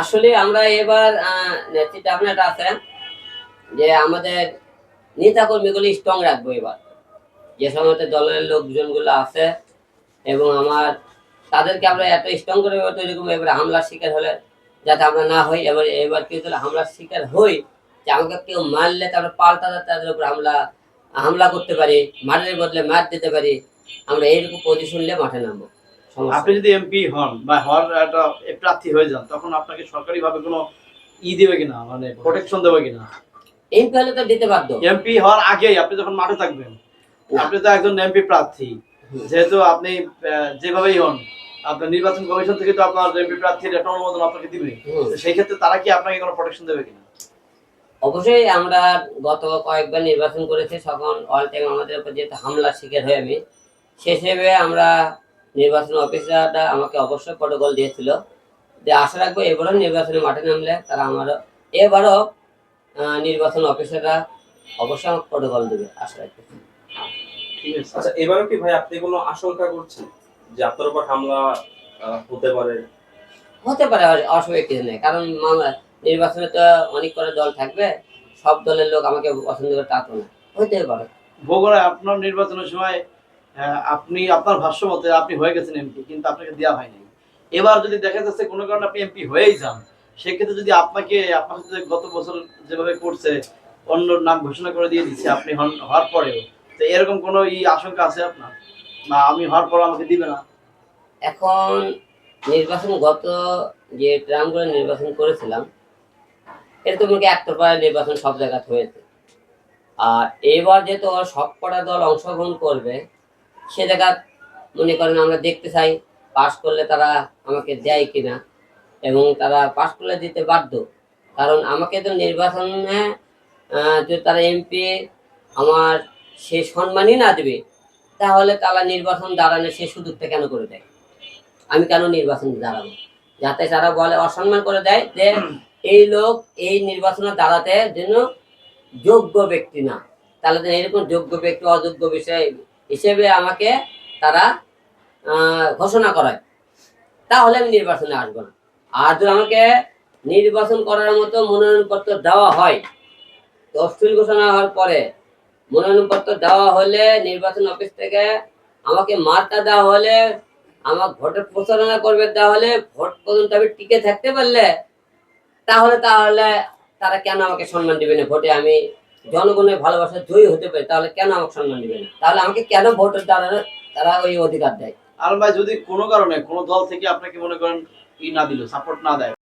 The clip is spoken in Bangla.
আসলে আমরা এবার চিন্তা ভাবনাটা আছে, যে আমাদের নেতা কর্মীগুলি স্ট্রং রাখব এবার। যে সমস্ত দলের লোকজনগুলো আছে এবং আমার, তাদেরকে আমরা এত স্ট্রং করে তৈরি এবার হামলার শিকার হলে যাতে আমরা না হই, এবার এবার কেউ যদি হামলার শিকার হই, যে আমাকে কেউ মারলে তারপরে পাল্টা তাদের উপর হামলা হামলা করতে পারি, মারের বদলে মার দিতে পারি, আমরা এইরকম পজিশন নিয়ে মাঠে নামবো। আপনি যদি এমপি হন বা হওয়ার একটা প্রার্থী হয়ে যান তখন আপনাকে সরকারি ভাবে কোনো ই দেবে কিনা? মানে প্রোটেকশন দেবে কিনা? এমপি হলে তো দিতে বাধ্য। এমপি হওয়ার আগেই আপনি যখন মাঠে থাকবেন আপনি তো একজন এমপি প্রার্থী। যেহেতু আপনি যেভাবেই হন আপনার নির্বাচন কমিশন থেকে তো আপনার এমপি প্রার্থীর একটা অনুমোদন আপনাকে দিবে। তো সেই ক্ষেত্রে তারা কি আপনাকে কোনো প্রোটেকশন দেবে কিনা? অবশ্যই আমরা গত কয়েকবার নির্বাচন করেছি তখন অল টাইম আমাদের উপর যেহেতু হামলার শিকার হয়ে আমি সে হিসেবে আমরা নির্বাচন অফিসাররা আমাকে অবশ্যই প্রটোকল দিয়েছিল যে আশা রাখব এবারও নির্বাচনে মাঠে নামলে তারা আমারও এবারও নির্বাচন অফিসাররা অবশ্যই আমাকে প্রটোকল দেবে আশা রাখব। আচ্ছা এবারও কি ভাই আপনি কোনো আশঙ্কা করছেন যে আপনার উপর হামলা আহ, হতে পারে? হতে পারে অসুবিধা কিছু নেই কারণ নির্বাচনে তো অনেক করে দল থাকবে সব দলের লোক আমাকে পছন্দ করে তা তো না হতে পারে। বগুড়ায় আপনার নির্বাচনের সময় আপনি, আপনার ভাষ্য মতে আপনি হয়ে গেছেন এমপি কিন্তু আপনাকে দেওয়া হয়নি। এবার যদি দেখা যাচ্ছে কোনো কারণে আপনি এমপি হয়েই যান, সেক্ষেত্রে যদি আপনাকে, আপনার সাথে গত বছর যেভাবে করছে, অন্য নাম ঘোষণা করে দিয়ে দিচ্ছে, আপনি হন- হওয়ার পরেও, তো এরকম কোনো ই আশঙ্কা আছে আপনার? না, আমি হওয়ার পর আমাকে দিবে না। এখন নির্বাচন গত যে ট্রামগুলো নির্বাচন করেছিলাম এটা তো মনে একতরফা নির্বাচন সব জায়গাতে হয়েছে। আর এবার যেহেতু সব কটা দল অংশগ্রহণ করবে সে জায়গা মনে করেন আমরা দেখতে চাই পাশ করলে তারা আমাকে দেয় কিনা এবং তারা পাশ করলে দিতে বাধ্য। কারণ আমাকে তো নির্বাচনে যদি তারা এমপি আমার সে সম্মানই না দেবে, তাহলে তারা নির্বাচন দাঁড়ানো সে সুযোগটা কেন করে দেয়? আমি কেন নির্বাচন দাঁড়াবো? যাতে তারা বলে অসম্মান করে দেয় যে এই লোক এই নির্বাচনে দাঁড়াতে যেন যোগ্য ব্যক্তি না। তাহলে এরকম যোগ্য ব্যক্তি, অযোগ্য বিষয় হিসেবে আমাকে তারা ঘোষণা করায়। তাহলে আমি নির্বাচনে আসব না। আর যদি আমাকে নির্বাচন করার মতো মনোনয়নপত্র দেওয়া হয় তফসিল ঘোষণা হওয়ার পরে মনোনয়নপত্র দেওয়া হলে নির্বাচন অফিস থেকে আমাকে মার্কা দেওয়া হলে, আমার ভোটের প্রচারণা করবে তাহলে ভোট পর্যন্ত আমি টিকে থাকতে পারলে, তাহলে তাহলে তারা কেন আমাকে সম্মান দিবে না? ভোটে আমি জনগণের ভালোবাসা জয়ী হতে পারে, তাহলে কেন আমাকে সম্মান দিবে না? তাহলে আমাকে কেন ভোটের দ্বারা তারা ওই অধিকার দেয়? আর ভাই, যদি কোনো কারণে কোনো দল থেকে আপনাকে মনে করেন ই না দিল সাপোর্ট না দেয়